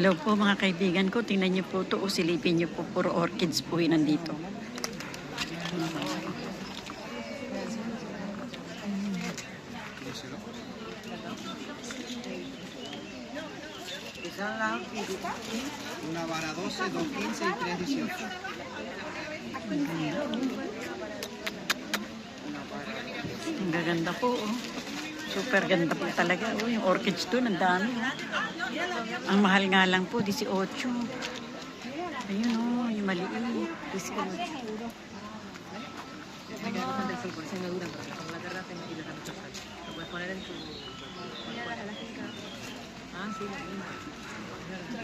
Hello po mga kaibigan ko. Tingnan niyo po ito. O silipin niyo po. Puro orchids po yun nandito. Una vara 12, 2, 15 y 3, 18. Ang gaganda po. Oh. Super ganda po talaga. Oh, yung orchids doon, ang dami. Oh. Ang mahal nga lang po, 18. Ayun oh, yung maliit. 18.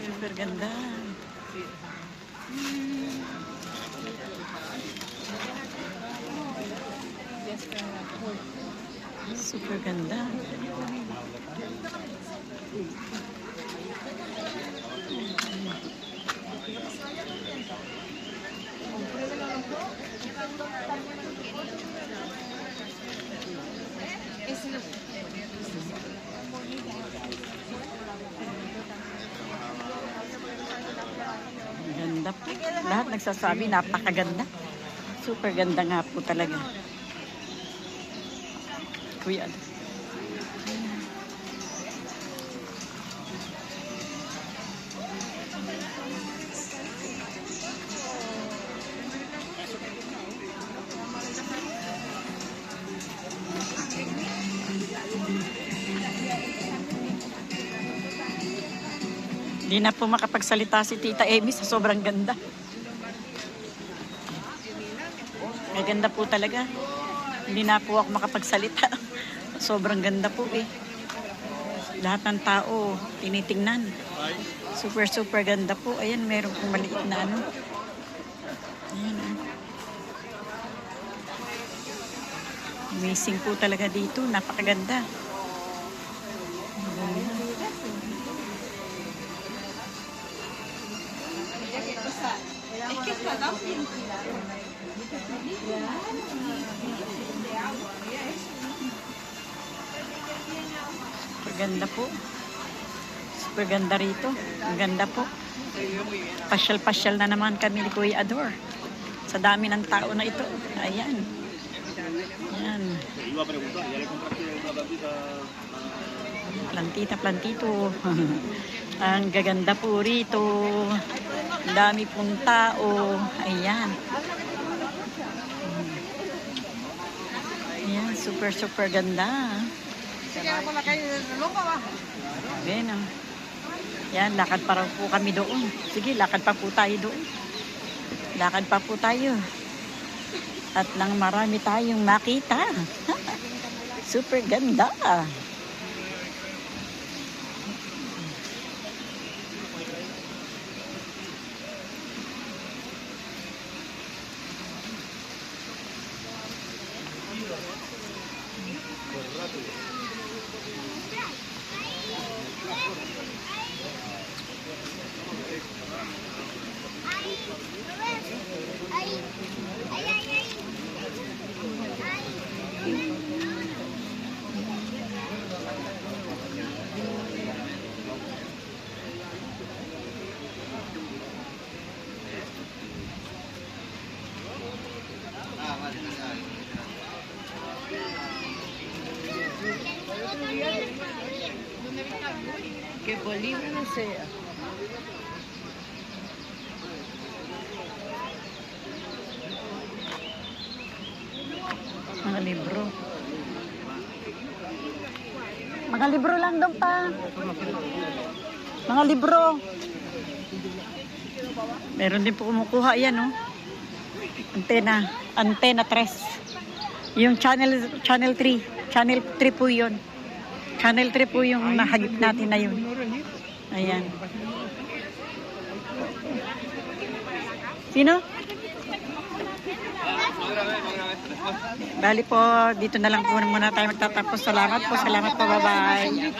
Super ganda. Super ganda. Ganda po. Lahat nagsasabi, napakaganda. Super ganda nga po talaga. Kuya? Hindi na po makapagsalita si Tita Amy sa sobrang ganda. Maganda po talaga. Hindi na po ako makapagsalita. Sobrang ganda po eh. Lahat ng tao tinitingnan. Super super ganda po. Ayan, meron pong maliit na ano. Ayan. ah. Amazing po talaga dito. Napakaganda. Super ganda po. Super ganda rito. Ang ganda po. Pasyal-pasyal na naman kami ni Kuya Ador. Sa dami ng tao na ito. Ayan. Ayan. Plantita, plantito. Ang gaganda po rito. Ang dami pong tao. Ayan. Ayan, super, super ganda. Ayan, oh. Yan, lakad pa po kami doon. Sige, lakad pa po tayo doon. Lakad pa po tayo. At nang marami tayong makita. super ganda. Que Bolívar no sea. Mga libro. Mga libro lang doon pa. Mga libro. Meron din po kumukuha yan, oh. Antena. Antena 3. Yung channel channel 3. Channel 3 po yun. Channel 3 po yung nahagip natin na yun. Ayan. Sino? Bali po, dito na lang po muna tayo magtatapos. Salamat po, salamat po, bye-bye.